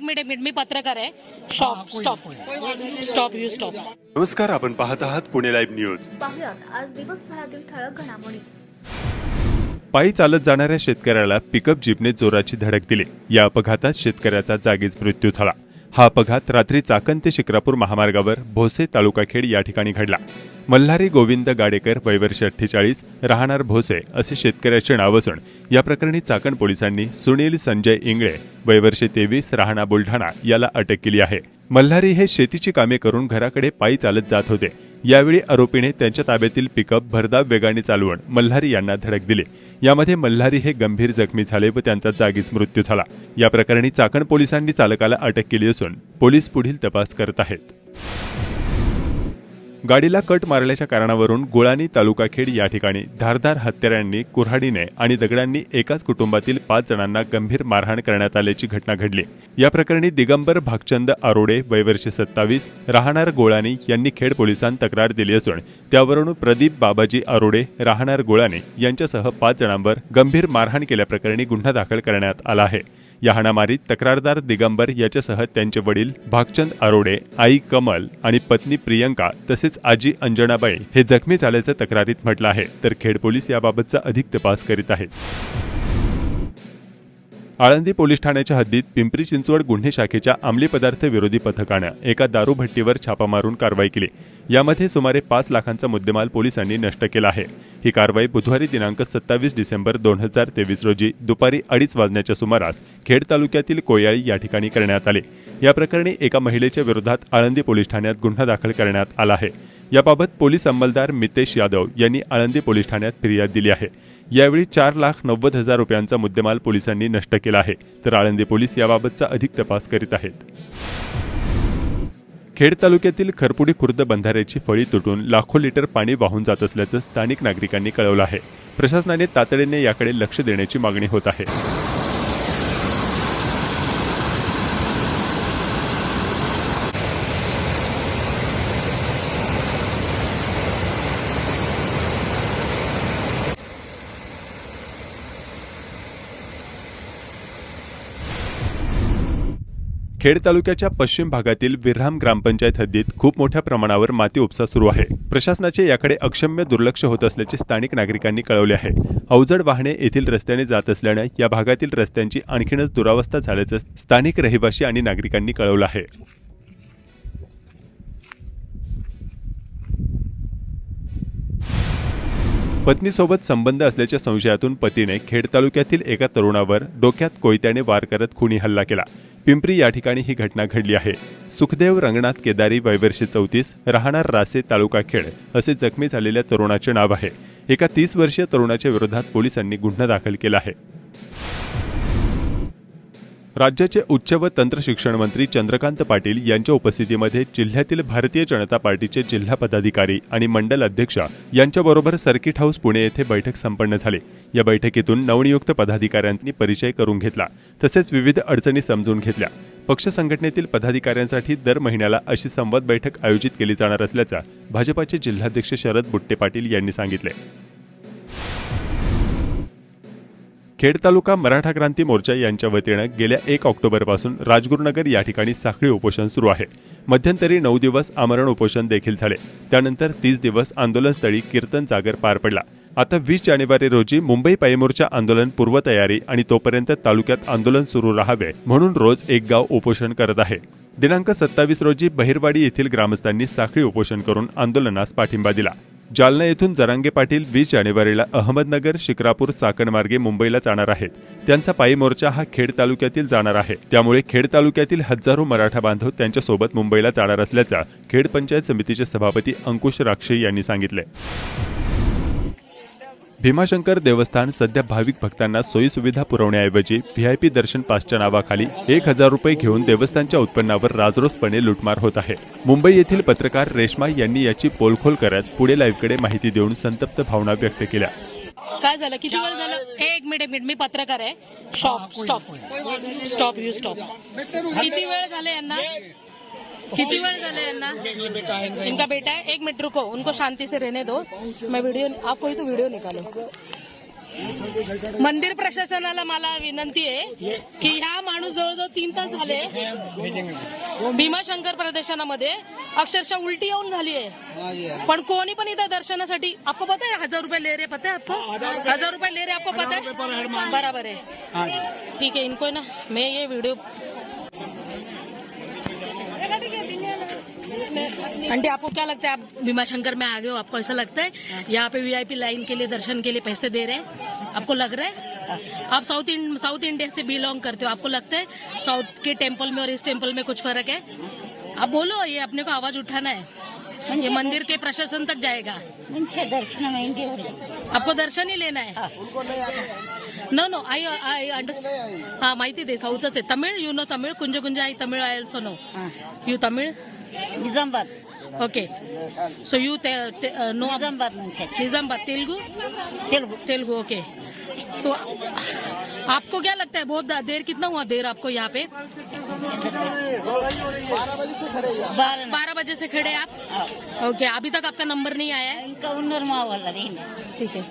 एक मिनिट एक मिनिट. मी पत्रकार आहे. Stop stop stop you stop नमस्कार आपण पाहत आहात पुणे लाईव्ह न्यूज पाहुयात. आज दिवसभरातील ठळक घडामोडी. पायी चालत जाणाऱ्या शेतकऱ्याला पिकअप जीपने जोराची धडक दिली. या अपघातात शेतकऱ्याचा जागीच मृत्यू झाला. हा अपघात रात्री चाकण ते शिक्रापूर महामार्गावर भोसे तालुका खेड या ठिकाणी घडला. मल्हारी गोविंद गाडेकर वयवर्ष अठ्ठेचाळीस राहणार भोसे असे शेतकऱ्याचे नाव असून या प्रकरणी चाकण पोलिसांनी सुनील संजय इंगळे वयवर्ष तेवीस राहणा बुलढाणा याला अटक केली आहे. मल्हारी हे शेतीची कामे करून घराकडे पायी चालत जात होते. यावेळी आरोपीने त्यांच्या ताब्यातील पिकअप भरधाव वेगाने चालवून मल्हारी यांना धडक दिली. यामध्ये मल्हारी हे गंभीर जखमी झाले व त्यांचा जागीच मृत्यू झाला. या प्रकरणी चाकण पोलिसांनी चालकाला अटक केली असून पोलीस पुढील तपास करत आहेत. गाडीला कट मारल्याच्या कारणावरून गुळानी तालुकाखेड या ठिकाणी धारधार हत्यारांनी कुऱ्हाडीने आणि दगडांनी एकाच कुटुंबातील पाच जणांना गंभीर मारहाण करण्यात आल्याची घटना घडली. या प्रकरणी दिगंबर भागचंद आरोडे वयवर्षी सत्तावीस राहणार गोळानी यांनी खेड पोलिसांत तक्रार दिली असून त्यावरून प्रदीप बाबाजी आरोडे राहणार गोळाणी यांच्यासह पाच जणांवर गंभीर मारहाण केल्याप्रकरणी गुन्हा दाखल करण्यात आला आहे. या हाणामारीत तक्रारदार दिगंबर याच्यासह त्यांचे वडील भागचंद आरोडे आई कमल आणि पत्नी प्रियंका तसेच आजी अंजनाबाई हे जखमी झाल्याचं तक्रारीत म्हटलं आहे. तर खेड पोलीस याबाबतचा अधिक तपास करीत आहेत. आळंदी पोलीस ठाण्याच्या हद्दीत पिंपरी चिंचवड गुन्हे शाखेच्या अंमली पदार्थ विरोधी पथकानं एका दारू भट्टीवर छापा मारून कारवाई केली. यामध्ये सुमारे पाच लाखांचा मुद्देमाल पोलिसांनी नष्ट केला आहे. ही कारवाई बुधवारी दिनांक सत्तावीस डिसेंबर दोन हजार तेवीस रोजी दुपारी अडीच वाजण्याच्या सुमारास खेड तालुक्यातील कोयाळी या ठिकाणी करण्यात आली. या प्रकरणी एका महिलेच्या विरोधात आळंदी पोलीस ठाण्यात गुन्हा दाखल करण्यात आला आहे. याबाबत पोलीस अंमलदार मितेश यादव यांनी आळंदी पोलीस ठाण्यात फिर्याद दिली आहे. यावेळी चार लाख नव्वद हजार रुपयांचा मुद्देमाल पोलिसांनी नष्ट केला आहे. तर आळंदी पोलीस याबाबतचा अधिक तपास करीत आहेत. खेड तालुक्यातील खरपुडी खुर्द बंधाऱ्याची फळी तुटून लाखो लिटर पाणी वाहून जात असल्याचं स्थानिक नागरिकांनी कळवलं आहे. प्रशासनाने तातडीने याकडे लक्ष देण्याची मागणी होत आहे. खेड तालुक्याच्या पश्चिम भागातील विरहाम ग्रामपंचायत हद्दीत खूप मोठ्या प्रमाणावर माती उपसा सुरू आहे. प्रशासनाचे याकडे अक्षम्य दुर्लक्ष होत असल्याचे स्थानिक नागरिकांनी कळवले आहे. अवजड वाहने येथील रस्त्याने जात असल्याने या भागातील रस्त्यांची आणखीनच दुरावस्था झाल्याचं स्थानिक रहिवासी आणि नागरिकांनी कळवलं आहे. पत्नीसोबत संबंध असल्याच्या संशयातून पतीने खेड तालुक्यातील एका तरुणावर डोक्यात कोयत्याने वार करत खुनी हल्ला केला. पिंपरी या ठिकाणी ही घटना घडली आहे. सुखदेव रंगनाथ केदारी वयवर्षे चौतीस राहणार रासे तालुका खेड असे जखमी झालेल्या तरुणाचे नाव आहे. एका तीस वर्षीय तरुणाच्या विरोधात पोलिसांनी गुन्हा दाखल केला आहे. राज्याचे उच्च व तंत्र शिक्षण मंत्री चंद्रकांत पाटील यांच्या उपस्थितीमध्ये जिल्ह्यातील भारतीय जनता पार्टीचे जिल्हा पदाधिकारी आणि मंडल अध्यक्ष यांच्याबरोबर सर्किट हाऊस पुणे येथे बैठक संपन्न झाली. या बैठकीतून नवनियुक्त पदाधिकाऱ्यांनी परिचय करून घेतला तसेच विविध अडचणी समजून घेतल्या. पक्ष संघटनेतील पदाधिकाऱ्यांसाठी दर महिन्याला अशी संवाद बैठक आयोजित केली जाणार असल्याचं भाजपाचे जिल्हाध्यक्ष शरद बुट्टे पाटील यांनी सांगितले. खेड तालुका मराठा क्रांती मोर्चा यांच्या वतीनं गेल्या एक ऑक्टोबरपासून राजगुरुनगर या ठिकाणी साखळी उपोषण सुरू आहे. मध्यंतरी नऊ दिवस आमरण उपोषण देखील झाले. त्यानंतर तीस दिवस आंदोलनस्थळी कीर्तन जागर पार पडला. आता वीस जानेवारी रोजी मुंबई पायमोर्चा आंदोलन पूर्वतयारी आणि तोपर्यंत तालुक्यात आंदोलन सुरू राहावे म्हणून रोज एक गाव उपोषण करत आहे. दिनांक सत्तावीस रोजी बहिरवाडी येथील ग्रामस्थांनी साखळी उपोषण करून आंदोलनास पाठिंबा दिला. जालना येथून जरांगे पाटील वीस जानेवारीला अहमदनगर शिक्रापूर चाकणमार्गे मुंबईला जाणार आहेत. त्यांचा पायी मोर्चा हा खेड तालुक्यातील जाणार आहे. त्यामुळे खेड तालुक्यातील हजारो मराठा बांधव त्यांच्यासोबत मुंबईला जाणार असल्याचा खेड पंचायत समितीचे सभापती अंकुश राक्षे यांनी सांगितले. भीमाशंकर देवस्थान सध्या भाविक भक्तांना सोयीसुविधा पुरवण्याऐवजी व्ही आय पी दर्शन पासच्या नावाखाली एक हजार रुपये घेऊन देवस्थानच्या उत्पन्नावर राजरोसपणे लुटमार होत आहे. मुंबई येथील पत्रकार रेश्मा यांनी याची पोलखोल करत पुढे लाईव्हकडे माहिती देऊन संतप्त भावना व्यक्त केल्या. काय झालं? किती वेळ झालं? एक मिनिट एक मिनिट. मी पत्रकार आहे. Stop stop stop you stop किती वेळ झाले यांना? किती वेळ झाले यांना इनका बेटा है एक मिनट रुको उनको शांति से रहने दो। मैं वीडियो आप कोई तो व्हिडिओ निकालो। मंदिर प्रशासनाला मला विनंती आहे की ह्या माणूस जवळजवळ तीन तास झाले भीमाशंकर प्रदर्शनामध्ये. अक्षरशः उलटी येऊन झाली आहे. पण कोणी पण इथं दर्शनासाठी आपको पता है हजार रुपये ले रहे पता है आपको? हजार रुपये ले रहे आपको पता है? बराबर आहे. ठीक है इनको ना मैं ये वीडियो आंटी आपको क्या लगता है? आप भीमाशंकर में आ गए हो आपको ऐसा लगता है? यहाँ पे वीआईपी लाइन के लिए दर्शन के लिए पैसे दे रहे हैं? आपको लग रहा है? आप साउथ इंड साउथ इंडिया से बिलोंग करते हो आपको लगता है? साउथ के टेंपल में और इस टेंपल में कुछ फ़र्क है? आप बोलो ये अपने को आवाज़ उठाना है। ये मंदिर के प्रशासन तक जाएगा। दर्शन आपको दर्शन ही लेना है? No no I I understand हा माहिती दे साऊथच आहे तमिळ यू नो तमिळ कुंज कुंज I Tamil I also know you Tamil Nizamabad okay so you know Nizamabad నుంచి निजामाबाद तेलुगु తెలుగు तेलुगु ओके सो आपको क्या लगता है बहुत देर कितना हुआ देर आपको यहाँ पे బాగా बारह बजे से खड़े आप? ओके अभी तक आपका नंबर नहीं आया इनका उन्नर वाला ठीक है।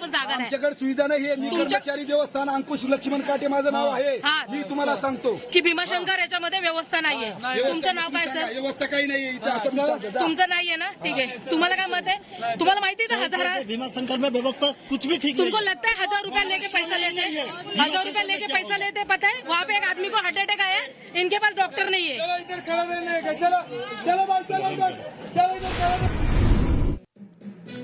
पण जागा सुविधा नाही आहे. मी कर्मचारी देवस्थान अंकुश लक्ष्मण काटे माझं नाव आहे. हा. मी तुम्हाला सांगतो. की भीमाशंकर याच्यामध्ये व्यवस्था नाहीये. तुमचं नाव काय सर? व्यवस्था काही नाही आहे इथं असं तुमचं नाहीये ना? ठीक आहे. तुम्हाला काय मत आहे? तुम्हाला माहिती आहे हजार भीमाशंकर व्यवस्था कुछ भी ठीक तुमको लगता है हजार रुपया लेके पैसा लेके हजार रुपया लेके पैसा लेते पता है वहाँ पे एक आदमी को हार्ट अटैक आया इनके पास डॉक्टर नहीं है चलो इधर खड़ा इधर.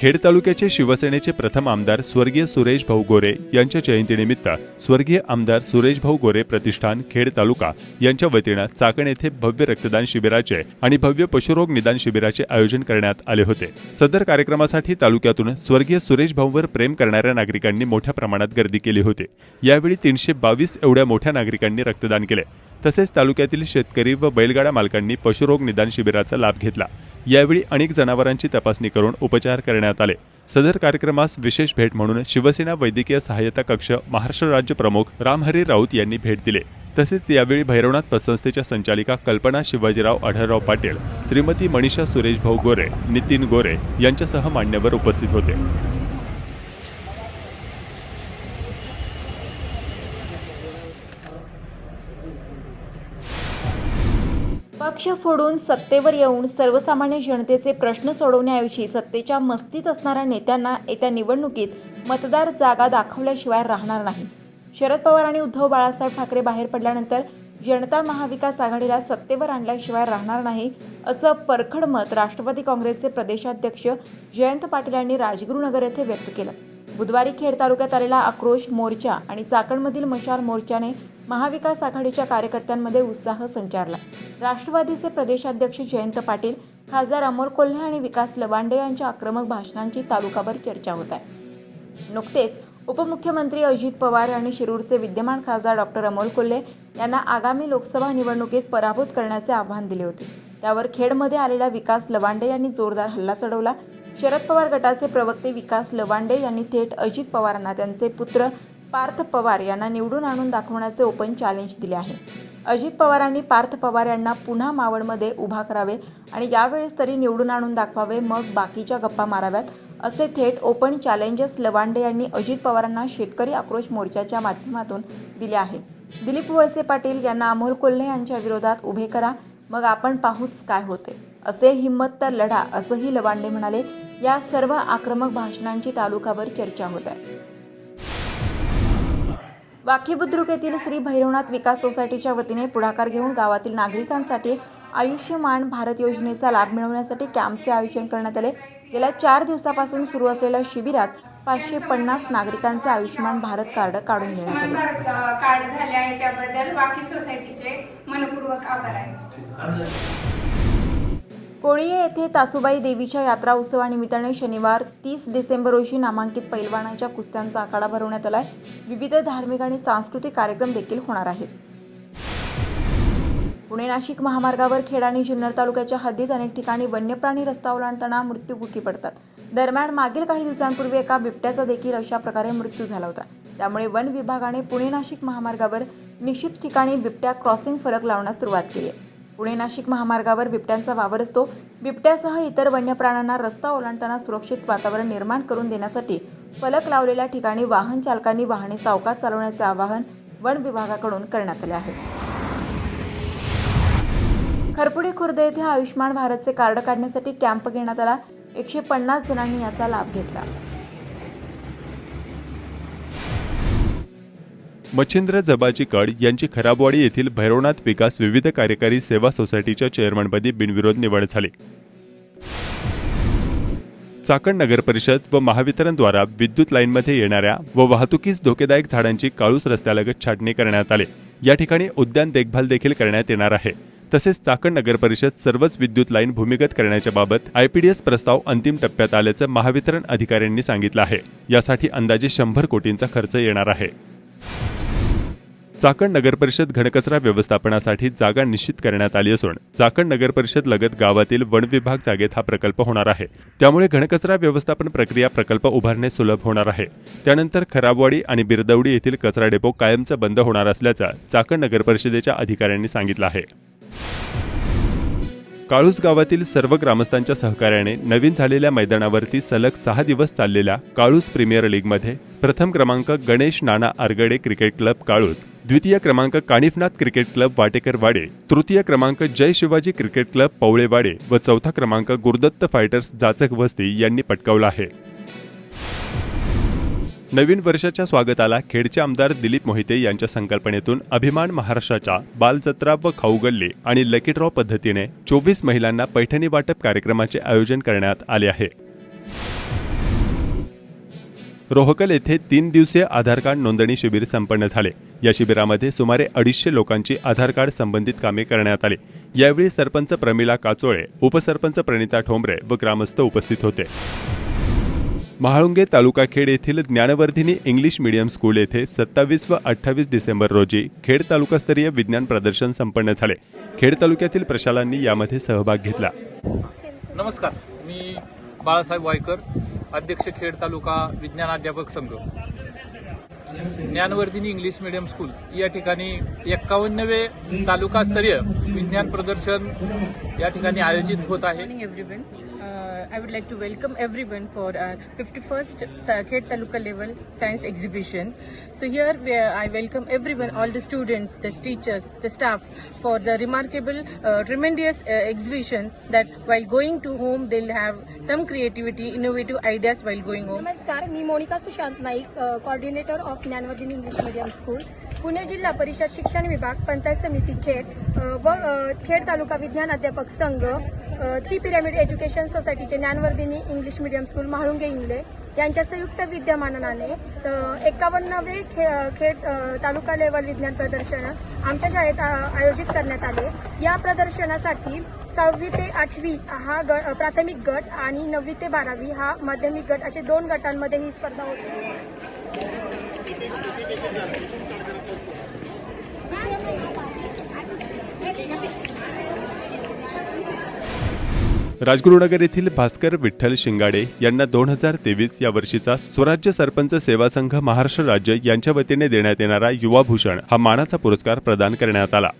खेड तालुक्याचे शिवसेनेचे प्रथम आमदार स्वर्गीय सुरेश भाऊ गोरे यांच्या जयंतीनिमित्त स्वर्गीय आमदार सुरेश भाऊ गोरे प्रतिष्ठान खेड तालुका यांच्या वतीनं चाकण येथे भव्य रक्तदान शिबिराचे आणि भव्य पशुरोग निदान शिबिराचे आयोजन करण्यात आले होते. सदर कार्यक्रमासाठी तालुक्यातून स्वर्गीय सुरेश भाऊवर प्रेम करणाऱ्या नागरिकांनी मोठ्या प्रमाणात गर्दी केली होती. यावेळी तीनशे बावीस एवढ्या मोठ्या नागरिकांनी रक्तदान केले. तसेच तालुक्यातील शेतकरी व बैलगाडा मालकांनी पशुरोग निदान शिबिराचा लाभ घेतला. यावेळी अनेक जनावरांची तपासणी करून उपचार करण्यात आले. सदर कार्यक्रमास विशेष भेट म्हणून शिवसेना वैद्यकीय सहाय्यता कक्ष महाराष्ट्र राज्य प्रमुख रामहरी राऊत यांनी भेट दिले. तसेच यावेळी भैरवनाथ पतसंस्थेच्या संचालिका कल्पना शिवाजीराव आढळराव पाटील श्रीमती मनीषा सुरेश भाऊ गोरे नितीन गोरे यांच्यासह मान्यवर उपस्थित होते. पक्ष फोडून सत्तेवर येऊन सर्वसामान्य जनतेचे प्रश्न सोडवण्याऐवजी सत्तेच्या मस्तीत असणाऱ्या नेत्यांना येत्या निवडणुकीत मतदार जागा दाखवल्याशिवाय राहणार नाही. शरद पवार आणि उद्धव बाळासाहेब ठाकरे बाहेर पडल्यानंतर जनता महाविकास आघाडीला सत्तेवर आणल्याशिवाय राहणार नाही असं परखड मत राष्ट्रवादी काँग्रेसचे प्रदेशाध्यक्ष जयंत पाटील यांनी राजगुरुनगर येथे व्यक्त केलं. बुधवारी खेड तालुक्यात आलेला आक्रोश मोर्चा आणि चाकणमधील मशाल मोर्चाने महाविकास आघाडीच्या कार्यकर्त्यांमध्ये उत्साह संचारला. राष्ट्रवादीचे प्रदेशाध्यक्ष जयंत पाटील खासदार अमोल कोल्हे आणि विकास लवांडे यांच्या आक्रमक भाषणांची तालुकाभर चर्चा होत आहे. नुकतेच उपमुख्यमंत्री अजित पवार आणि शिरूरचे विद्यमान खासदार डॉक्टर अमोल कोल्हे यांना आगामी लोकसभा निवडणुकीत पराभूत करण्याचे आव्हान दिले होते. त्यावर खेडमध्ये आलेला विकास लवांडे यांनी जोरदार हल्ला चढवला शरद पवार गटाचे प्रवक्ते विकास लवांडे यांनी थेट अजित पवारांना त्यांचे पुत्र पार्थ पवार यांना निवडून आणून दाखवण्याचे ओपन चॅलेंज दिले आहे. अजित पवारांनी पार्थ पवार यांना पुन्हा मावळमध्ये उभा करावे आणि यावेळेस तरी निवडून आणून दाखवावे मग बाकीच्या गप्पा माराव्यात असे थेट ओपन चॅलेंजेस लवांडे यांनी अजित पवारांना शेतकरी आक्रोश मोर्चाच्या माध्यमातून दिले आहे. दिलीप वळसे पाटील यांना अमोल कोल्हे यांच्या विरोधात उभे करा मग आपण पाहूच काय होते. असेल हिंमत तर लढा असंही लवांडे म्हणाले. या सर्व आक्रमक भाषणांची तालुकाभर चर्चा होत आहे. वाकी बुद्रुक येथील श्री भैरवनाथ विकास सोसायटीच्या वतीने पुढाकार घेऊन गावातील नागरिकांसाठी आयुष्यमान भारत योजनेचा लाभ मिळवण्यासाठी कॅम्पचे आयोजन करण्यात आले. गेल्या चार दिवसापासून सुरू असलेल्या शिबिरात पाचशे पन्नास नागरिकांचे आयुष्यमान भारत कार्ड काढून घेण्यात आयुष्यमान आले. कार्ड झाले आहे त्याबद्दल बाकी सोसायटीचे मनपूर्वक आभार आहे. कोळीये येथे तासुबाई देवीच्या यात्रा उत्सवानिमित्ताने शनिवार तीस डिसेंबर रोजी नामांकित पैलवानाच्या कुस्त्यांचा आखाडा भरवण्यात आलाय. विविध धार्मिक आणि सांस्कृतिक कार्यक्रम देखील होणार आहेत. पुणे नाशिक महामार्गावर खेड आणि जुन्नर तालुक्याच्या हद्दीत अनेक ठिकाणी वन्यप्राणी रस्ता ओलांडताना मृत्यूमुखी पडतात. दरम्यान मागील काही दिवसांपूर्वी एका बिबट्याचा देखील अशा प्रकारे मृत्यू झाला होता. त्यामुळे वन विभागाने पुणे नाशिक महामार्गावर निश्चित ठिकाणी बिबट्या क्रॉसिंग फलक लावण्यास सुरुवात केली आहे. पुणे नाशिक महामार्गावर बिबट्यांचा वावर असतो. बिबट्यासह इतर वन्य प्राण्यांना रस्ता ओलांडताना सुरक्षित वातावरण निर्माण करून देण्यासाठी फलक लावलेल्या ठिकाणी वाहन चालकांनी वाहने सावकाश चालवण्याचे आवाहन वन विभागाकडून करण्यात आले आहे. खरपुडी खुर्द येथे आयुष्यमान भारतचे कार्ड काढण्यासाठी कॅम्प घेण्यात आला. एकशे पन्नास जणांनी याचा लाभ घेतला. मच्छिंद्र जबाजी कड यांची खराबवाडी येथील भैरवनाथ विकास विविध कार्यकारी सेवा सोसायटीच्या चेअरमनपदी बिनविरोध निवड झाली. चाकण नगर परिषद व महावितरणद्वारा विद्युत लाईनमध्ये येणाऱ्या व वाहतुकीस धोकेदायक झाडांची काळूस रस्त्यालगत छाटणी करण्यात आली. या ठिकाणी उद्यान देखभाल देखील करण्यात येणार आहे. तसेच चाकण नगर परिषद सर्वच विद्युत लाईन भूमिगत करण्याच्या बाबत आयपीडीएस प्रस्ताव अंतिम टप्प्यात आल्याचं महावितरण अधिकाऱ्यांनी सांगितलं आहे. यासाठी अंदाजे शंभर कोटींचा खर्च येणार आहे. चाकण नगरपरिषद घनकचरा व्यवस्थापनासाठी जागा निश्चित करण्यात आली असून चाकण नगरपरिषद लगत गावातील वन विभाग जागेत हा प्रकल्प होणार आहे. त्यामुळे घनकचरा व्यवस्थापन प्रक्रिया प्रकल्प उभारणे सुलभ होणार आहे. त्यानंतर खराबवाडी आणि बिरदवडी येथील कचरा डेपो कायमचा बंद होणार असल्याचा चाकण नगरपरिषदेच्या अधिकाऱ्यांनी सांगितलं आहे. काळूस गावातील सर्व ग्रामस्थांच्या सहकार्याने नवीन झालेल्या मैदानावरती सलग सहा दिवस चाललेल्या काळूस प्रीमियर लीगमध्ये प्रथम क्रमांक गणेश नाना आरगडे क्रिकेट क्लब काळूस द्वितीय क्रमांक कानिफनाथ क्रिकेट क्लब वाटेकर वाडे तृतीय क्रमांक जय शिवाजी क्रिकेट क्लब पवळेवाडे व चौथा क्रमांक गुरुदत्त फायटर्स जाचक वस्ती यांनी पटकावला आहे. नवीन वर्षाच्या स्वागताला खेडचे आमदार दिलीप मोहिते यांच्या संकल्पनेतून अभिमान महाराष्ट्राच्या बालजत्रा व खाऊ गल्ली आणि लकी ड्रॉ पद्धतीने चोवीस महिलांना पैठणी वाटप कार्यक्रमाचे आयोजन करण्यात आले आहे. रोहकल येथे तीन दिवसीय आधार कार्ड नोंदणी शिबिर संपन्न झाले. या शिबिरामध्ये सुमारे अडीचशे लोकांची आधार कार्ड संबंधित कामे करण्यात आली. यावेळी सरपंच प्रमिला काचोळे उपसरपंच प्रणिता ठोंबरे व ग्रामस्थ उपस्थित होते. महाळुंगे तालुका खेड येथील ज्ञानवर्धिनी इंग्लिश मीडियम स्कूल येथे सत्तावीस व अठ्ठावीस डिसेंबर रोजी खेड तालुकास्तरीय विज्ञान प्रदर्शन संपन्न झाले. खेड तालुक्यातील प्रशालांनी यामध्ये सहभाग घेतला. नमस्कार. मी बाळासाहेब वायकर अध्यक्ष खेड तालुका विज्ञान अध्यापक संघ. ज्ञानवर्धिनी इंग्लिश मीडियम स्कूल या ठिकाणी एक्कावन्नवे तालुकास्तरीय विज्ञान प्रदर्शन या ठिकाणी आयोजित होत आहे. I would like to welcome everyone for our 51st Tha- Khed Taluka level science exhibition. So here we are, I welcome everyone, all the students, the teachers, the staff for the remarkable, uh, tremendous uh, exhibition that while going to home they'll have some creativity, innovative ideas while going home. नमस्कार मी Monika Sushant Naik coordinator of Dnyanvardhini English medium school Pune Zilla Parishad शिक्षण विभाग पंचायत समिती खेड व खेड तालुका विज्ञान अध्यापक संघ three pyramid education सोसायटीचे Dnyanvardhini English medium school Mhalunge Ingale यांच्या संयुक्त विद्यमानाने एकावन्नवे खे खेड तालुका लेवल विज्ञान प्रदर्शन आमच्या शाळेत आयोजित करण्यात आले. या प्रदर्शनासाठी सहावी ते आठवी हा गट प्राथमिक गट आणि नववी ते बारावी हा माध्यमिक गट असे दोन गटांमध्ये ही स्पर्धा होती. राजगुरुनगर येथील भास्कर विठ्ठल शिंगाडे यांना दोन हजार तेवीस या वर्षीचा स्वराज्य सरपंच सेवा संघ महाराष्ट्र राज्य यांच्या वतीने देण्यात येणारा युवा भूषण हा मानाचा पुरस्कार प्रदान करण्यात आला.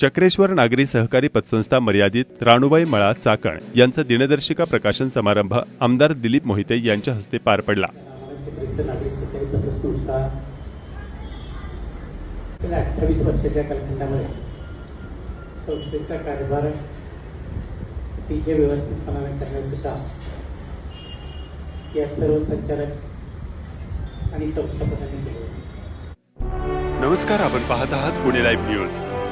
चक्रेश्वर नागरी सहकारी पतसंस्था मर्यादित राणूबाई मळा चाकण यांचा दिनदर्शिका प्रकाशन समारंभ आमदार दिलीप मोहिते यांच्या हस्ते पार पडला. अठ्ठावीस वर्षाच्या कालखंडामध्ये संस्थेचा कारभार अतिशय व्यवस्थितपणाने करण्याचं काम या सर्व संचालक आणि संस्थापकांनी केले नमस्कार आपण पाहत आहात पुणे लाईव्ह न्यूज.